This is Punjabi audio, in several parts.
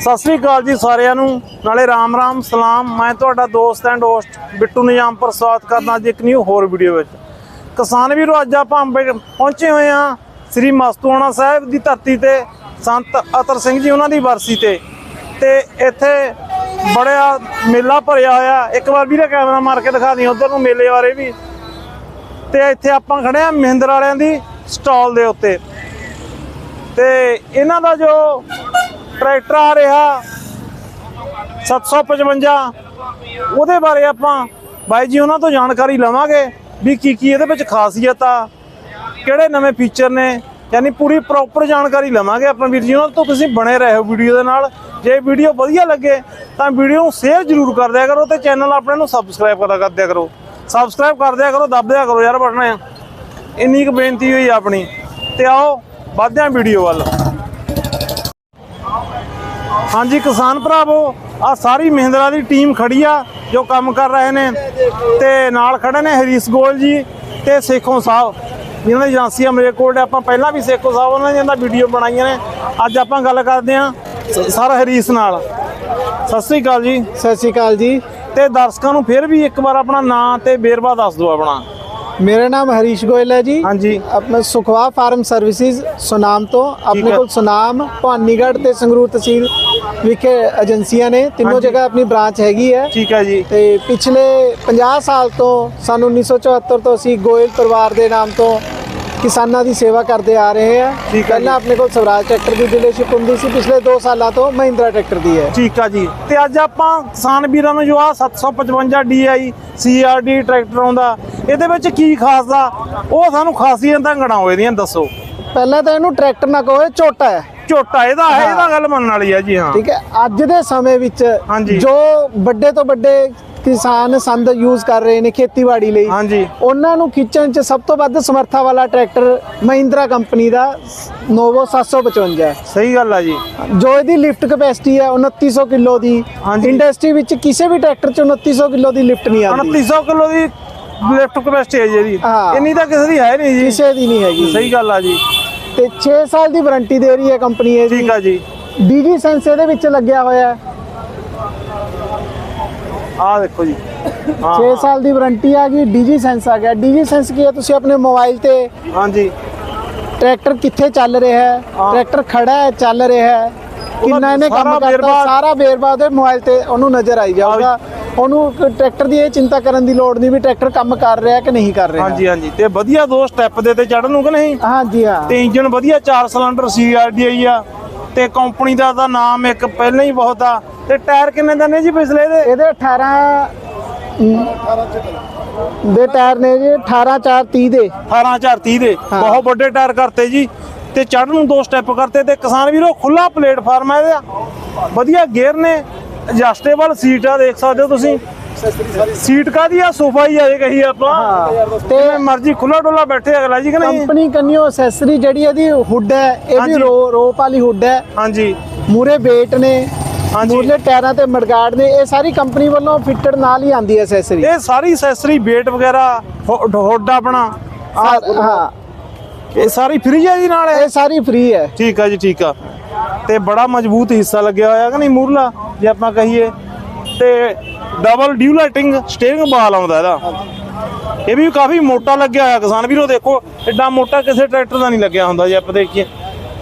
ਸਤਿ ਸ੍ਰੀ ਅਕਾਲ ਜੀ ਸਾਰਿਆਂ ਨੂੰ। ਨਾਲੇ ਰਾਮ ਰਾਮ, ਸਲਾਮ। ਮੈਂ ਤੁਹਾਡਾ ਦੋਸਤ ਐਂਡ ਹੋਸਟ ਬਿੱਟੂ ਨਿਯਾਮਪੁਰ ਸਵਾਗਤ ਕਰਦਾ ਅੱਜ ਇੱਕ ਨਿਊ ਹੋਰ ਵੀਡੀਓ ਵਿੱਚ। ਕਿਸਾਨ ਵੀਰੋ, ਅੱਜ ਆਪਾਂ ਪਹੁੰਚੇ ਹੋਏ ਹਾਂ ਸ੍ਰੀ ਮਸਤੂਆਣਾ ਸਾਹਿਬ ਦੀ ਧਰਤੀ ਤੇ, ਸੰਤ ਅਤਰ ਸਿੰਘ ਜੀ ਉਹਨਾਂ ਦੀ ਵਰਸੀ ਤੇ। ਤੇ ਇੱਥੇ ਬੜਿਆ ਮੇਲਾ ਭਰਿਆ ਹੋਇਆ। ਇੱਕ ਵਾਰ ਵੀਰੇ ਕੈਮਰਾ ਮਾਰ ਕੇ ਦਿਖਾ ਦੀ ਉਧਰ ਨੂੰ ਮੇਲੇ ਬਾਰੇ ਵੀ। ਤੇ ਇੱਥੇ ਆਪਾਂ ਖੜੇ ਆ ਮਹਿੰਦਰ ਵਾਲਿਆਂ ਦੀ ਸਟਾਲ ਦੇ ਉੱਤੇ। ਤੇ ਇਹਨਾਂ ਦਾ ਜੋ ਟਰੈਕਟਰ ਆ ਰਿਹਾ। 755 ਉਹਦੇ ਬਾਰੇ ਆਪਾਂ ਬਾਈ ਜੀ ਉਹਨਾਂ ਤੋਂ ਜਾਣਕਾਰੀ ਲਵਾਂਗੇ ਵੀ ਕੀ ਕੀ ਇਹਦੇ ਵਿੱਚ ਖਾਸੀਅਤ ਆ, ਕਿਹੜੇ ਨਵੇਂ ਫੀਚਰ ਨੇ, ਯਾਨੀ ਪੂਰੀ ਪ੍ਰੋਪਰ ਜਾਣਕਾਰੀ ਲਵਾਂਗੇ ਆਪਾਂ ਵੀਰ ਜੀ ਉਹਨਾਂ ਤੋਂ। ਤੁਸੀਂ ਬਣੇ ਰਹੋ ਵੀਡੀਓ ਦੇ ਨਾਲ। ਜੇ ਵੀਡੀਓ ਵਧੀਆ ਲੱਗੇ ਤਾਂ ਵੀਡੀਓ ਨੂੰ ਸ਼ੇਅਰ ਜ਼ਰੂਰ ਕਰ ਦਿਆ ਕਰੋ ਤੇ ਚੈਨਲ ਆਪਣੇ ਨੂੰ ਸਬਸਕ੍ਰਾਈਬ ਕਰਾ ਕਰ ਦਿਆ ਕਰੋ। ਸਬਸਕ੍ਰਾਈਬ ਕਰ ਦਿਆ ਕਰੋ, ਦੱਬ ਦਿਆ ਕਰੋ ਯਾਰ ਬਟਨ। ਇੰਨੀ ਕੁ ਬੇਨਤੀ ਹੋਈ ਆਪਣੀ। ਤੇ ਆਓ, ਵੱਧਦੇ ਹਾਂ ਵੀਡੀਓ ਵੱਲ। ਹਾਂਜੀ ਕਿਸਾਨ ਭਰਾਵੋ ਆ ਸਾਰੀ ਮਹਿੰਦਰਾ ਦੀ ਟੀਮ ਖੜੀ ਆ ਜੋ ਕੰਮ ਕਰ ਰਹੇ ਨੇ। ਤੇ ਨਾਲ ਖੜੇ ਨੇ ਹਰੀਸ ਗੋਲ ਜੀ ਤੇ ਸੇਖੋਂ ਸਾਹਿਬ। ਜਿਨ੍ਹਾਂ ਦੀ ਏਜੰਸੀ ਆ ਮੇਰੇ ਕੋਲ ਆਪਾਂ ਪਹਿਲਾਂ ਵੀ ਸੇਖੋਂ ਸਾਹਿਬ ਉਹਨਾਂ ਦੀਆਂ ਵੀਡੀਓ ਬਣਾਈਆਂ ਨੇ। ਅੱਜ ਆਪਾਂ ਗੱਲ ਕਰਦੇ ਆ ਸਰ ਹਰੀਸ ਨਾਲ। ਸਤਿ ਸ੍ਰੀ ਅਕਾਲ ਜੀ। ਸਤਿ ਸ਼੍ਰੀ ਅਕਾਲ ਜੀ। ਤੇ ਦਰਸ਼ਕਾਂ ਨੂੰ ਫਿਰ ਵੀ ਇੱਕ ਵਾਰ ਆਪਣਾ ਨਾਂ ਤੇ ਵੇਰਵਾ ਦੱਸ ਦਿਓ ਆਪਣਾ। ਮੇਰਾ ਨਾਮ ਹਰੀਸ਼ ਗੋਇਲ ਹੈ ਜੀ। ਹਾਂਜੀ। ਆਪਣਾ ਸੁਖਵਾ ਫਾਰਮ ਸਰਵਿਸਿਜ਼ ਸੁਨਾਮ ਤੋਂ। ਆਪਣੇ। ਕੋਲ ਸੁਨਾਮ ਭਵਾਨੀਗੜ੍ਹ ਤੇ ਸੰਗਰੂਰ ਤਹਿਸੀਲ ਵਿਖੇ ਏਜੰਸੀਆਂ ਨੇ ਤਿੰਨੋਂ ਹਾਂਜੀ। ਜਗ੍ਹਾ ਆਪਣੀ ਬ੍ਰਾਂਚ ਹੈਗੀ ਹੈ। ਠੀਕ ਹੈ ਜੀ। ਤੇ ਪਿਛਲੇ 50 ਸਾਲ ਤੋਂ ਸਾਨੂੰ 1974 ਤੋਂ ਅਸੀਂ ਗੋਇਲ ਪਰਿਵਾਰ ਦੇ ਨਾਮ ਤੋਂ ਕਿਸਾਨਾਂ ਦੀ ਸੇਵਾ ਕਰਦੇ ਆ ਰਹੇ ਹਾਂ। ਠੀਕ ਹੈ ਪਹਿਲਾਂ ਜੀ। ਆਪਣੇ ਕੋਲ ਸਵਰਾਜ ਟਰੈਕਟਰ ਦੀ ਡੀਲਰਸ਼ਿਪ ਹੁੰਦੀ ਸੀ ਪਿਛਲੇ 2 ਸਾਲਾਂ ਤੋਂ ਮਹਿੰਦਰਾ ਟਰੈਕਟਰ ਦੀ ਹੈ। ਠੀਕ ਆ ਜੀ। ਤੇ ਅੱਜ ਆਪਾਂ ਕਿਸਾਨ ਵੀਰਾਂ ਨੂੰ ਜੋ ਆ 755 DI CRD ਟਰੈਕਟਰ ਆਉਂਦਾ ਇਹਦੇ ਵਿੱਚ ਕੀ ਖਾਸ ਆ? ਉਹ ਸਾਨੂੰ ਖਾਸੀਅਤਾਂ ਗਣਾਓ ਇਹਦੀਆਂ ਦੱਸੋ। ਪਹਿਲਾਂ ਤਾਂ ਇਹਨੂੰ ਟਰੈਕਟਰ ਨਾ ਕਹੋ ਇਹ ਝੋਟਾ ਹੈ। ਝੋਟਾ ਇਹਦਾ ਹੈ। ਇਹਦਾ ਗੱਲ ਮੰਨਣ ਵਾਲੀ ਹੈ ਜੀ ਹਾਂ। ਠੀਕ ਹੈ ਅੱਜ ਦੇ ਸਮੇਂ ਵਿੱਚ। ਜੋ ਵੱਡੇ ਤੋਂ ਵੱਡੇ ਕਿਸਾਨ ਸੰਦ ਯੂਜ਼ ਕਰ ਰਹੇ ਨੇ ਖੇਤੀਬਾੜੀ ਲਈ ਹਾਂਜੀ। ਉਹਨਾਂ ਨੂੰ ਖਿੱਚਣ 'ਚ ਸਭ ਤੋਂ ਵੱਧ ਸਮਰੱਥਾ ਵਾਲਾ ਟਰੈਕਟਰ ਮਹਿੰਦਰਾ ਕੰਪਨੀ ਦਾ ਨੋਵੋ 755 ਹੈ। ਸਹੀ ਗੱਲ ਆ ਜੀ। ਜੋ ਇਹਦੀ ਲਿਫਟ ਕਪੈਸਿਟੀ ਹੈ 2900 ਕਿਲੋ ਦੀ। ਇੰਡਸਟਰੀ ਵਿੱਚ ਕਿਸੇ ਵੀ ਟਰੈਕਟਰ 'ਚ 2900 ਕਿਲੋ ਦੀ ਲਿਫਟ ਨਹੀਂ ਆਉਂਦੀ। 2900 ਕਿਲੋ ਦੀ ਲਿਫਟ ਕਪੈਸਿਟੀ ਹੈ ਜੀ ਇਹਦੀ। ਇੰਨੀ ਤਾਂ ਕਿਸੇ ਦੀ ਹੈ ਨਹੀਂ ਜੀ। ਕਿਸੇ ਦੀ ਨਹੀਂ ਹੈਗੀ। ਸਹੀ ਗੱਲ ਆ ਜੀ। ਤੇ 6 ਸਾਲ ਦੀ ਵਾਰੰਟੀ ਦੇ ਰਹੀ ਹੈ ਕੰਪਨੀ ਇਹਦੀ। ਠੀਕ ਆ ਜੀ। ਡੀਜੀ ਸੈਂਸ ਇਹਦੇ ਵਿੱਚ ਲੱਗਿਆ ਹੋਇਆ ਹੈ। ਆਹ ਦੇਖੋ ਜੀ। ਹਾਂ। 6 ਸਾਲ ਦੀ ਵਾਰੰਟੀ ਆ ਗਈ ਡੀਜੀ ਸੈਂਸ ਆ ਗਿਆ। ਡੀਜੀ ਸੈਂਸ ਕੀ ਹੈ? ਤੁਸੀਂ ਆਪਣੇ ਮੋਬਾਈਲ ਤੇ ਹਾਂਜੀ। ਟਰੈਕਟਰ ਕਿੱਥੇ ਚੱਲ ਰਿਹਾ ਹੈ। ਟਰੈਕਟਰ ਖੜਾ ਹੈ ਚੱਲ ਰਿਹਾ ਹੈ। ਕਿੰਨਾ ਇਹਨੇ ਕੰਮ ਕਰਤਾ? ਸਾਰਾ ਵੇਰਵਾ ਉਹਦੇ ਮੋਬਾਈਲ ਤੇ ਉਹਨੂੰ ਨਜ਼ਰ ਆਈ ਜਾਊਗਾ। ਉਹਨੂੰ ਟਰੈਕਟਰ ਦੀ ਇਹ ਚਿੰਤਾ ਕਰਨ ਦੀ ਲੋੜ ਨਹੀਂ ਵੀ ਟਰੈਕਟਰ ਕੰਮ ਕਰ ਰਿਹਾ ਕਿ ਨਹੀਂ ਕਰ ਰਿਹਾ। ਹਾਂਜੀ ਹਾਂਜੀ। ਤੇ ਵਧੀਆ ਦੋ ਸਟੈਪ ਦੇ ਤੇ ਚੜਨ ਨੂੰ ਕਿ ਨਹੀਂ? ਹਾਂਜੀ ਹਾਂ। ਤੇ ਇੰਜਨ ਵਧੀਆ 4 ਸਿਲੰਡਰ CRDI ਆ। ਤੇ ਕੰਪਨੀ ਦਾ ਤਾਂ ਨਾਮ ਇੱਕ ਪਹਿਲਾਂ ਹੀ ਬਹੁਤ ਆ। ਤੇ ਟਾਇਰ ਕਿੰਨੇ ਦਾ ਨੇ ਜੀ ਪਿਛਲੇ ਦੇ? ਇਹਦੇ 18 ਦੇ ਟਾਇਰ ਨੇ ਜੀ 18 4 30 ਦੇ। 18430 ਦੇ। ਬਹੁਤ ਵੱਡੇ ਟਾਇਰ ਕਰਤੇ ਜੀ। ਤੇ ਚੜਨ ਨੂੰ ਦੋ ਸਟੈਪ ਕਰਤੇ। ਤੇ ਕਿਸਾਨ ਵੀਰੋ ਖੁੱਲਾ ਪਲੇਟਫਾਰਮ ਹੈ ਇਹਦਾ। ਵਧੀਆ ਗੇਅਰ ਨੇ। ਐਡਜਸਟੇਬਲ ਸੀਟ ਆ ਦੇਖ ਸਕਦੇ ਹੋ ਤੁਸੀਂ। ਸੀਟ ਕਾਦੀ ਆ? ਸੋਫਾ ਹੀ ਆ ਇਹ ਕਹੀ ਆਪਾਂ। ਹਾਂ। ਤੇ ਮਰਜ਼ੀ ਖੁੱਲਾ ਡੋਲਾ ਬੈਠੇ ਅਗਲਾ ਜੀ ਕਿ ਨਹੀਂ? ਕੰਪਨੀ ਕੰਨਿਓ ਐਕਸੈਸਰੀ ਜਿਹੜੀ ਇਹਦੀ ਹੁੱਡ ਹੈ। ਇਹ। ਵੀ ਰੋਪ ਵਾਲੀ ਹੁੱਡ ਹੈ। ਹਾਂਜੀ। ਮੂਰੇ ਵੇਟ ਨੇ ਹਾਂਜੀ। ਮੂਰਲੇ ਟਾਇਰਾਂ ਤੇ ਮੜਗਾੜ ਨੇ ਇਹ ਸਾਰੀ ਕੰਪਨੀ ਵੱਲੋਂ ਫਿੱਟਡ ਨਾਲ ਹੀ ਆਂਦੀ ਹੈ ਐਕਸੈਸਰੀ ਇਹ ਸਾਰੀ ਐਕਸੈਸਰੀ ਵੇਟ ਵਗੈਰਾ ਹੁੱਡ ਆਪਣਾ। ਹਾਂ। ਇਹ ਸਾਰੀ ਫ੍ਰੀ ਆ ਜੀ ਨਾਲ? ਇਹ ਸਾਰੀ ਫ੍ਰੀ ਹੈ। ਠੀਕ ਆ ਜੀ ਠੀਕ ਆ। ਤੇ ਬੜਾ ਮਜ਼ਬੂਤ ਹਿੱਸਾ ਲੱਗਿਆ ਹੋਇਆ ਕਿ ਨਹੀਂ ਮੂਰਲਾ ਜੇ ਆਪਾਂ ਕਹੀਏ ਤੇ ਡਬਲ ਡਿਊ ਲਾਈਟਿੰਗ ਸਟੀਅਰਿੰਗ ਬਾਲ ਆਉਂਦਾ ਇਹਦਾ ਇਹ ਵੀ ਕਾਫੀ ਮੋਟਾ ਲੱਗਿਆ ਹੋਇਆ ਕਿਸਾਨ ਵੀਰੋ ਦੇਖੋ ਐਡਾ ਮੋਟਾ ਕਿਸੇ ਟਰੈਕਟਰ ਦਾ ਨਹੀਂ ਲੱਗਿਆ ਹੁੰਦਾ ਜੇ ਆਪਾਂ ਦੇਖੀਏ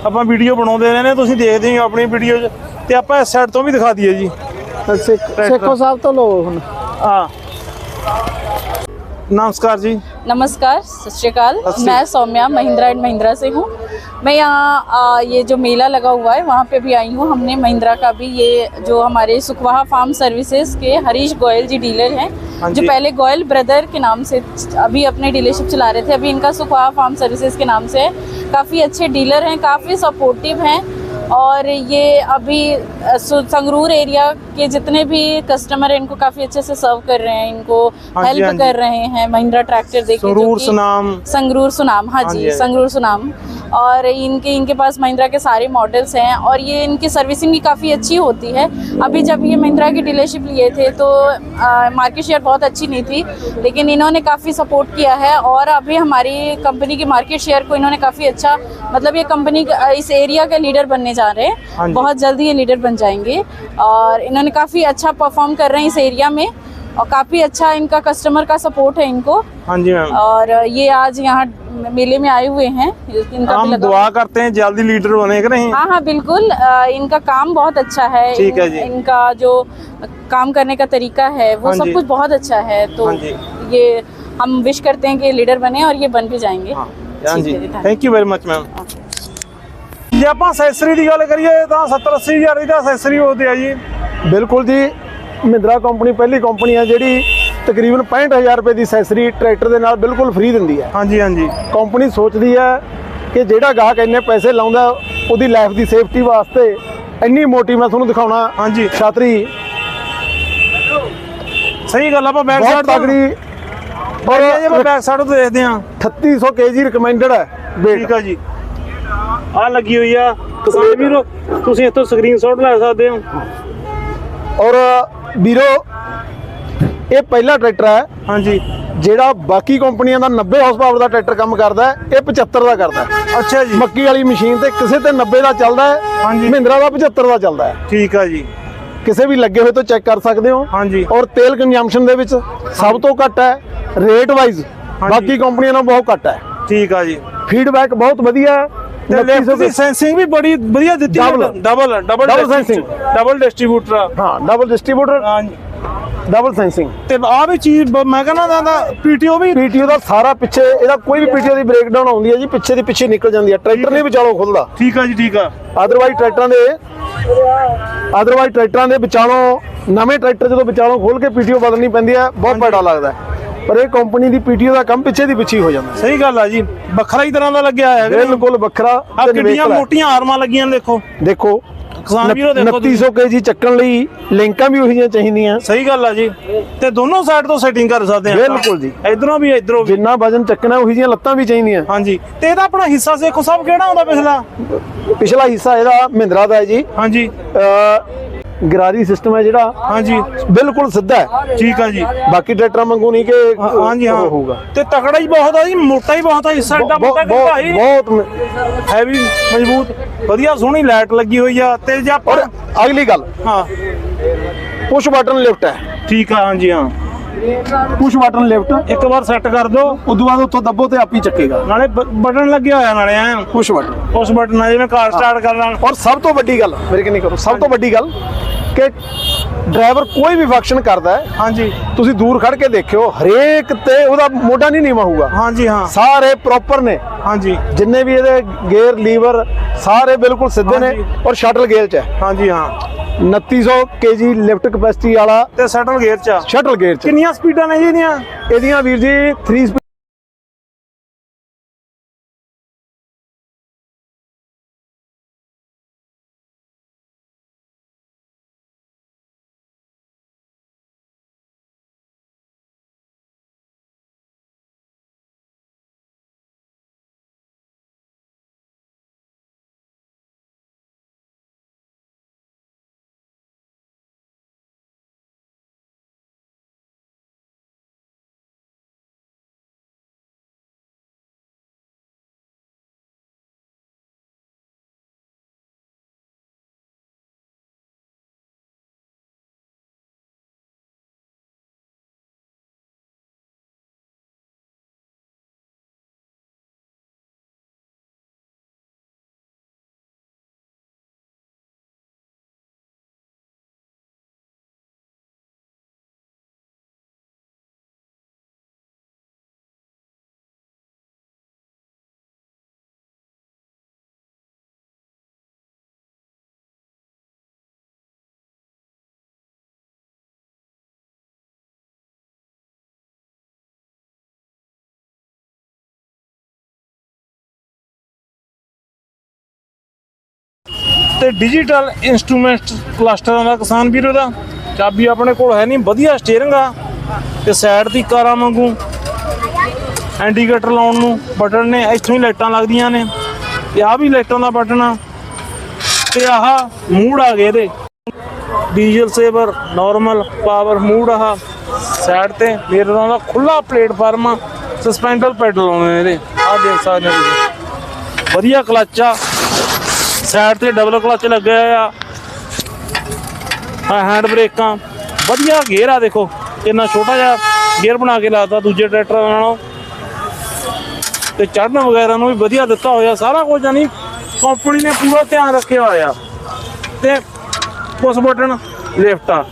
ਆਪਾਂ ਵੀਡੀਓ ਬਣਾਉਂਦੇ ਰਹੇ ਨੇ ਤੁਸੀਂ ਦੇਖਦੇ ਹੋ ਆਪਣੀ ਵੀਡੀਓ 'ਚ ਤੇ ਆਪਾਂ ਇਸ ਸਾਈਡ ਤੋਂ ਵੀ ਦਿਖਾ ਦਈਏ ਜੀ ਸਿੱਖ- ਸੇਖੋ ਸਾਹਿਬ ਤੋਂ ਲਓ ਹੁਣ ਆ नमस्कार जी नमस्कार सत श्रीकाल सत श्री- मैं सौम्या महिंद्रा एंड महिंद्रा से हूँ मैं यहाँ ये जो मेला लगा हुआ है वहाँ पे भी आई हूँ। हमने महिंद्रा का भी ये जो हमारे सुखवाहा फार्म सर्विसेज़ के हरीश गोयल जी डीलर हैं हाँ जो पहले गोयल ब्रदर के नाम से अभी अपने डीलरशिप चला रहे थे अभी इनका सुखवाहा फार्म सर्विसेज़ के नाम से है काफ़ी अच्छे डीलर हैं काफ़ी सपोर्टिव हैं। और ये अभी संगरूर एरिया के जितने भी कस्टमर हैं इनको काफ़ी अच्छे से सर्व कर रहे हैं इनको हाँ जी, हाँ हेल्प कर रहे हैं महिंद्रा ट्रैक्टर देखिए जो सुनाम। संगरूर सुनाम हाँ हाँ हाँ जी। संगरूर सुनाम। और इनके इनके पास महिंद्रा के सारे मॉडल्स हैं और ये इनकी सर्विसिंग भी काफ़ी अच्छी होती है। अभी जब ये महिंद्रा की डीलरशिप लिए थे तो मार्केट शेयर बहुत अच्छी नहीं थी लेकिन इन्होंने काफ़ी सपोर्ट किया है और अभी हमारी कंपनी की मार्केट शेयर को इन्होंने काफ़ी अच्छा मतलब ये कंपनी इस एरिया के लीडर बनने जा रहे हाँ। हैं बहुत जल्दी ये लीडर बन जाएँगे और इन्होंने काफ़ी अच्छा परफॉर्म कर रहे हैं इस एरिया में। और काफ़ी अच्छा इनका कस्टमर का सपोर्ट है इनको हाँ जी मैम और ये आज यहाँ मेले में आए हुए हैं इनका भी हम लगा दुआ करते हैं जल्दी लीडर बने कि नहीं हाँ हाँ बिल्कुल अ, इनका काम बहुत अच्छा है ठीक है जी। इनका जो काम करने का तरीका है वो हाँ सब जी। कुछ बहुत अच्छा है तो हाँ जी। ये हम विश करते हैं कि लीडर बने और ये बन भी जाएंगे ਹਾਂ ਹਾਂ ਠੀਕ ਜੀ ਹੈ ਜੀ, ਧੰਨਵਾਦ। Thank you very much ma'am ਜੇ ਆਪਾਂ ਅਸੈਸਰੀ ਦੀ ਗੱਲ ਕਰੀਏ ਤਾਂ 70 80 ਹਜ਼ਾਰ ਦੀ ਤਾਂ ਅਸੈਸਰੀ ਹੋਦੀ ਆ ਜੀ ਬਿਲਕੁਲ ਜੀ ਮਹਿੰਦਰਾ ਕੰਪਨੀ ਪਹਿਲੀ ਕੰਪਨੀ ਹੈ ਜਿਹੜੀ ਤਕਰੀਬਨ 65000 ਰੁਪਏ ਦੀ ਅਸੈਸਰੀ ਟਰੈਕਟਰ ਦੇ ਨਾਲ ਬਿਲਕੁਲ ਫ੍ਰੀ ਦਿੰਦੀ ਹੈ ਹਾਂਜੀ ਹਾਂਜੀ। ਕੰਪਨੀ ਸੋਚਦੀ ਹੈ ਕਿ ਜਿਹੜਾ ਗਾਹਕ ਇੰਨੇ ਪੈਸੇ ਲਾਉਂਦਾ ਉਹਦੀ ਲਾਈਫ ਦੀ ਸੇਫਟੀ ਵਾਸਤੇ ਇੰਨੀ ਮੋਟੀ ਮੈਂ ਤੁਹਾਨੂੰ ਦਿਖਾਉਣਾ। ਹਾਂਜੀ। ਛਾਤਰੀ। ਸਹੀ ਗੱਲ ਆ, ਆਪਾਂ ਬੈਕ ਸਾਈਡ ਤੋਂ ਤਗੜੀ ਪਰ ਜੇ ਬੈਕ ਸਾਈਡ ਤੋਂ ਦੇਖਦੇ ਹਾਂ। 3600 ਕੇਜੀ ਰਿਕਮੈਂਡਡ ਹੈ ਠੀਕ ਆ ਜੀ। ਆ ਲੱਗੀ ਹੋਈ ਆ। ਕਿਸਾਨ ਵੀਰੋ ਤੁਸੀਂ ਇੱਥੋਂ ਸਕਰੀਨਸ਼ਾਟ ਲੈ ਸਕਦੇ ਹੋ। ਔਰ ਵੀਰੋ ਇਹ ਪਹਿਲਾ ਟਰੈਕਟਰ ਹੈ। ਹਾਂਜੀ। ਜਿਹੜਾ ਬਾਕੀ ਕੰਪਨੀਆਂ ਦਾ 90 ਹਾਰਸ ਪਾਵਰ ਦਾ ਟਰੈਕਟਰ ਕੰਮ ਕਰਦਾ ਹੈ ਇਹ 75 ਦਾ ਕਰਦਾ ਹੈ। ਅੱਛਾ ਜੀ। ਮੱਕੀ ਵਾਲੀ ਮਸ਼ੀਨ ਤੇ ਕਿਸੇ ਤੇ 90 ਦਾ ਚੱਲਦਾ ਹੈ ਹਾਂਜੀ। ਮਹਿੰਦਰਾ ਦਾ 75 ਦਾ ਚੱਲਦਾ ਹੈ। ਠੀਕ ਆ ਜੀ। ਕਿਸੇ ਵੀ ਲੱਗੇ ਹੋਏ ਤੋਂ ਚੈੱਕ ਕਰ ਸਕਦੇ ਹੋ। ਹਾਂਜੀ। ਔਰ ਤੇਲ ਕੰਜ਼ੰਪਸ਼ਨ ਦੇ ਵਿੱਚ ਸਭ ਤੋਂ ਘੱਟ ਹੈ ਰੇਟ ਵਾਈਜ਼। ਬਾਕੀ ਕੰਪਨੀਆਂ ਨਾਲੋਂ ਬਹੁਤ ਘੱਟ ਹੈ। ਠੀਕ ਆ ਜੀ। ਫੀਡਬੈਕ ਬਹੁਤ ਵਧੀਆ ਹੈ। ਤੇ ਲੈਫਟ 2900 ਦੀ ਸੈਂਸਿੰਗ ਵੀ ਬੜੀ ਵਧੀਆ ਦਿੱਤੀ। Double double Double sensing। Double distributor ਹਾਂ ਡਬਲ ਡਿਸਟ੍ਰੀਬਿਊਟਰ ਡਬਲ ਸੈਂਸਿੰਗ ਤੇ ਆ ਵੀ ਚੀਜ਼ ਮੈਂ ਕਹਿੰਦਾ ਦਾ ਪੀਟੀਓ ਵੀ ਪੀਟੀਓ ਦਾ ਸਾਰਾ ਪਿੱਛੇ ਇਹਦਾ ਕੋਈ ਵੀ ਪੀਟੀਓ ਦੀ ਬ੍ਰੇਕਡਾਊਨ ਆਉਂਦੀ ਹੈ ਜੀ ਪਿੱਛੇ ਦੀ ਪਿੱਛੇ ਨਿਕਲ ਜਾਂਦੀ ਹੈ। ਟਰੈਕਟਰ ਨਹੀਂ ਵਿਚਾਲੋਂ ਖੁੱਲਦਾ ਠੀਕ ਆ ਜੀ ਠੀਕ ਆ। ਅਦਰਵਾਈਜ਼ ਟਰੈਕਟਰਾਂ ਦੇ ਅਦਰਵਾਈਜ਼ ਟਰੈਕਟਰਾਂ ਦੇ ਵਿਚਾਲੋਂ ਨਵੇਂ ਟਰੈਕਟਰ ਜਦੋਂ ਵਿਚਾਲੋਂ ਖੋਲ ਕੇ ਪੀਟੀਓ ਬਦਲਣੀ ਪੈਂਦੀ ਹੈ ਬਹੁਤ ਭੈੜਾ ਲੱਗਦਾ ਹੈ। ਪਰ ਇਹ ਕੰਪਨੀ ਦੀ ਪੀਟੀਓ ਦਾ ਕੰਮ ਪਿੱਛੇ ਦੀ ਪਿੱਛੇ ਹੀ ਜਾਂਦਾ। ਸਹੀ ਗੱਲ ਆ ਜੀ ਵੱਖਰਾ ਹੀ ਤਰ੍ਹਾਂ ਦਾ ਲੱਗਿਆ ਹੋਇਆ ਹੈ ਬਿਲਕੁਲ ਵੱਖਰਾ ਆ ਕਿੰਨੀਆਂ। ਮੋਟੀਆਂ ਆਰਮਾਂ ਲੱਗੀਆਂ ਦੇਖੋ। ਦੇਖੋ ਕਿਸਾਨ ਵੀਰੋ ਦੇਖੋ ਤੁਸੀਂ। 2900 ਕੇਜੀ ਚੱਕਣ ਲਈ ਲਿੰਕਾਂ ਵੀ ਉਹੀ ਜਿਹੀਆਂ ਚਾਹੀਦੀਆਂ। ਸਹੀ ਗੱਲ ਆ ਜੀ। ਤੇ ਦੋਨੋਂ ਸਾਈਡ ਤੋਂ ਸੈਟਿੰਗ ਕਰ ਸਕਦੇ ਆ ਬਿਲਕੁਲ ਜੀ। ਇਧਰੋਂ ਵੀ ਇਧਰੋਂ ਵੀ। ਜਿੰਨਾ ਵਜਨ ਚੱਕਣਾ ਉਹੀ ਜਿਹੀਆਂ ਲੱਤਾਂ ਵੀ ਚਾਹੀਦੀਆਂ। ਹਾਂਜੀ। ਤੇ ਇਹਦਾ ਆਪਣਾ ਹਿੱਸਾ ਸੇਖੋ ਸਾਹਿਬ ਕਿਹੜਾ ਹੁੰਦਾ ਪਿਛਲਾ? ਪਿਛਲਾ ਹਿੱਸਾ ਇਹਦਾ ਮਹਿੰਦਰਾ ਦਾ ਹੈ ਜੀ। ਹਾਂਜੀ। ਗਰਾਰੀ ਸਿਸਟਮ ਹੈ ਜਿਹੜਾ? ਹਾਂਜੀ। ਬਿਲਕੁਲ ਸਿੱਧਾ ਹੈ। ਠੀਕ ਆ ਜੀ। ਬਾਕੀ ਟਰੈਕਟਰਾਂ ਵਾਂਗੂ ਨਹੀਂ ਕਿ ਹਾਂਜੀ ਹਾਂ। ਹੋਊਗਾ। ਤੇ ਤਕੜਾ ਹੀ ਬਹੁਤ ਆ ਜੀ ਮੋਟਾ ਹੀ ਬਹੁਤ ਆ ਹਿੱਸਾ ਏਡਾ ਮੋਟਾ ਬਹੁਤ ਕਿ ਭਾਈ ਬਹੁਤ ਹੈਵੀ ਮਜ਼ਬੂਤ ਵਧੀਆ ਸੋਹਣੀ ਲਾਈਟ ਲੱਗੀ ਹੋਈ ਆ। ਤੇ ਜੇ ਆਪਾਂ ਅਗਲੀ ਗੱਲ। ਹਾਂ। ਪੁਸ਼ ਬਟਨ ਲਿਫਟ ਹੈ। ਠੀਕ ਆ ਹਾਂਜੀ ਹਾਂ। ਪੁਸ਼ ਬਟਨ ਲਿਫਟ ਇੱਕ ਵਾਰ ਸੈੱਟ ਕਰ ਦਿਓ। ਉਦੋਂ ਬਾਅਦ ਉੱਥੋਂ ਦੱਬੋ ਤੇ ਆਪ ਹੀ ਚੱਕੇਗਾ। ਨਾਲੇ ਬਟਨ ਲੱਗਿਆ ਹੋਇਆ ਨਾਲੇ ਐ। ਪੁਸ਼ ਬਟਨ ਉਸ ਬਟਨ ਨਾਲ ਜਿਵੇਂ ਕਾਰ ਸਟਾਰਟ ਕਰਨਾ ਔਰ ਸਭ ਤੋਂ ਵੱਡੀ ਗੱਲ ਮੇਰੇ ਕਿ ਨਹੀਂ ਕਰੋ ਸਭ ਤੋਂ ਵੱਡੀ ਗੱਲ ਕਿ ਡਰਾਈਵਰ ਕੋਈ ਵੀ ਫੰਕਸ਼ਨ ਕਰਦਾ ਹੈ ਹਾਂਜੀ। ਤੁਸੀਂ ਦੂਰ ਖੜ ਕੇ ਦੇਖਿਓ ਹਰੇਕ ਤੇ ਉਹਦਾ ਮੋਢਾ ਨਹੀਂ ਨੀਵਾ ਹੋਊਗਾ। ਹਾਂਜੀ ਹਾਂ। ਸਾਰੇ ਪ੍ਰੋਪਰ ਨੇ। ਹਾਂਜੀ। ਜਿੰਨੇ ਵੀ ਇਹਦੇ ਗੇਅਰ ਲੀਵਰ ਸਾਰੇ ਬਿਲਕੁਲ ਸਿੱਧੇ ਨੇ। ਔਰ ਸ਼ਟਲ ਗੇਅਰ 'ਚ ਹੈ। ਹਾਂਜੀ ਹਾਂ। 2900 ਕੇਜੀ ਲਿਫਟ ਕਪੈਸਿਟੀ ਵਾਲਾ ਤੇ ਸੈਟਲ ਗੇਅਰ ਚ ਆ। ਸ਼ਟਲ ਗੇਅਰ 'ਚ ਕਿੰਨੀਆਂ ਸਪੀਡਾਂ ਨੇ ਜੀ ਇਹਦੀਆਂ ਇਹਦੀਆਂ ਵੀਰ ਜੀ 3 ਤੇ ਡਿਜੀਟਲ ਇਨਸਟਰੂਮੈਂਟ ਕਲਸਟਰਾਂ ਦਾ ਕਿਸਾਨ ਵੀਰੋ ਦਾ। ਚਾਬੀ ਆਪਣੇ ਕੋਲ ਹੈ ਨਹੀਂ, ਵਧੀਆ ਸਟੀਅਰਿੰਗ ਆ। ਤੇ ਸਾਈਡ ਦੀ ਕਾਰਾਂ ਵਾਂਗੂ ਇੰਡੀਕੇਟਰ ਲਾਉਣ ਨੂੰ ਬਟਨ ਨੇ, ਇੱਥੋਂ ਹੀ ਲਾਈਟਾਂ ਲੱਗਦੀਆਂ ਨੇ। ਤੇ ਆ ਵੀ ਲਾਈਟਾਂ ਦਾ ਬਟਨ ਆ। ਤੇ ਆਹ ਮੂਡ ਆ ਗਏ ਇਹਦੇ। Diesel saver normal power mode ਆਹ ਸਾਈਡ ਤੇ ਮੇਰੇ ਨਾਲ ਦਾ ਖੁੱਲਾ ਪਲੇਟਫਾਰਮ ਆ। ਸਸਪੈਂਡਰ ਪੈਡਲ ਆਉਂਦੇ ਨੇ ਇਹਦੇ। ਆ ਦੇਖ ਸਕਦੇ ਹੋ ਵਧੀਆ ਕਲਚ ਆ। ਸਾਈਡ ਤੇ ਡਬਲ ਕਲੱਚ ਲੱਗਿਆ ਆ। ਆ ਹੈਂਡ ਬ੍ਰੇਕਾਂ। ਵਧੀਆ ਗੇਅਰ ਆ ਦੇਖੋ। ਇੰਨਾ ਛੋਟਾ ਜਿਹਾ ਗੇਅਰ ਬਣਾ ਕੇ ਲਾਤਾ ਦੂਜੇ ਟਰੈਕਟਰ ਨਾਲੋਂ। ਤੇ ਚੜਨ ਵਗੈਰਾ ਨੂੰ ਵੀ ਵਧੀਆ ਦਿੱਤਾ ਹੋਇਆ। ਸਾਰਾ ਕੁਝ ਜਾਨੀ ਕੰਪਨੀ ਨੇ ਪੂਰਾ ਧਿਆਨ ਰੱਖਿਆ ਹੋਇਆ। ਤੇ ਪੁਸ਼ ਬਟਨ ਲਿਫਟ ਆ।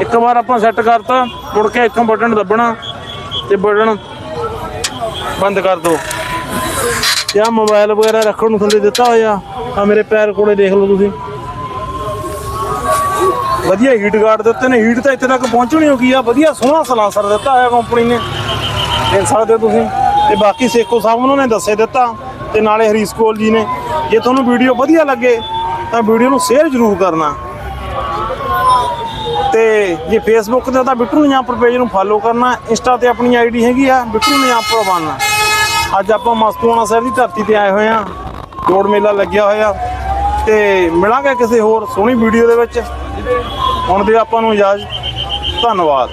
ਇੱਕ ਵਾਰ ਆਪਾਂ ਸੈੱਟ ਕਰਤਾ। ਮੁੜ ਕੇ ਇੱਕ ਬਟਨ ਦੱਬਣਾ ਤੇ ਬਟਨ ਬੰਦ ਕਰ ਦੋ। ਤੇ ਆ ਮੋਬਾਈਲ ਵਗੈਰਾ ਰੱਖਣ ਨੂੰ ਥੱਲੇ ਦਿੱਤਾ ਹੋਇਆ। ਆ ਮੇਰੇ ਪੈਰ ਕੋਲੇ ਦੇਖ ਲਓ ਤੁਸੀਂ। ਵਧੀਆ ਹੀਟ ਗਾਰਡ ਦਿੱਤੇ ਨੇ। ਹੀਟ ਤਾਂ ਇੱਥੇ ਤੱਕ ਪਹੁੰਚਣੀ ਹੋ ਗਈ ਆ। ਵਧੀਆ ਸੋਹਣਾ ਸਲਾਂਸਰ ਦਿੱਤਾ ਹੋਇਆ ਕੰਪਨੀ ਨੇ। ਦੇਖ ਸਕਦੇ ਹੋ ਤੁਸੀਂ। ਤੇ ਬਾਕੀ ਸੇਖੋ ਸਾਹਿਬ ਉਹਨਾਂ ਨੇ ਦੱਸੇ ਦਿੱਤਾ। ਤੇ ਨਾਲੇ ਹਰੀਸ ਕੋਲ ਜੀ ਨੇ। ਜੇ ਤੁਹਾਨੂੰ ਵੀਡੀਓ ਵਧੀਆ ਲੱਗੇ, ਤਾਂ ਵੀਡੀਓ ਨੂੰ ਸ਼ੇਅਰ ਜ਼ਰੂਰ ਕਰਨਾ। ਤੇ ਜੇ ਫੇਸਬੁੱਕ ਤੇ ਤਾਂ ਬਿੱਟੂ ਨਿਆਂਪੁਰ ਪੇਜ ਨੂੰ ਫਾਲੋ ਕਰਨਾ। ਇੰਸਟਾ ਤੇ ਆਪਣੀ ਆਈਡੀ ਹੈਗੀ ਆ, ਬਿੱਟੂ ਨਿਆਂਪੁਰ ਬਣਨਾ। ਅੱਜ ਆਪਾਂ ਮਸਤੂਆਣਾ ਸਾਹਿਬ ਦੀ ਧਰਤੀ ਤੇ ਆਏ ਹੋਏ ਆ ਜੋੜ ਮੇਲਾ ਲੱਗਿਆ ਹੋਇਆ। ਤੇ ਮਿਲਾਂਗੇ ਕਿਸੇ ਹੋਰ ਸੋਹਣੀ ਵੀਡੀਓ ਦੇ ਵਿੱਚ। ਹੁਣ ਦੇ ਆਪਾਂ ਨੂੰ ਇਜਾਜ਼ਤ। ਧੰਨਵਾਦ।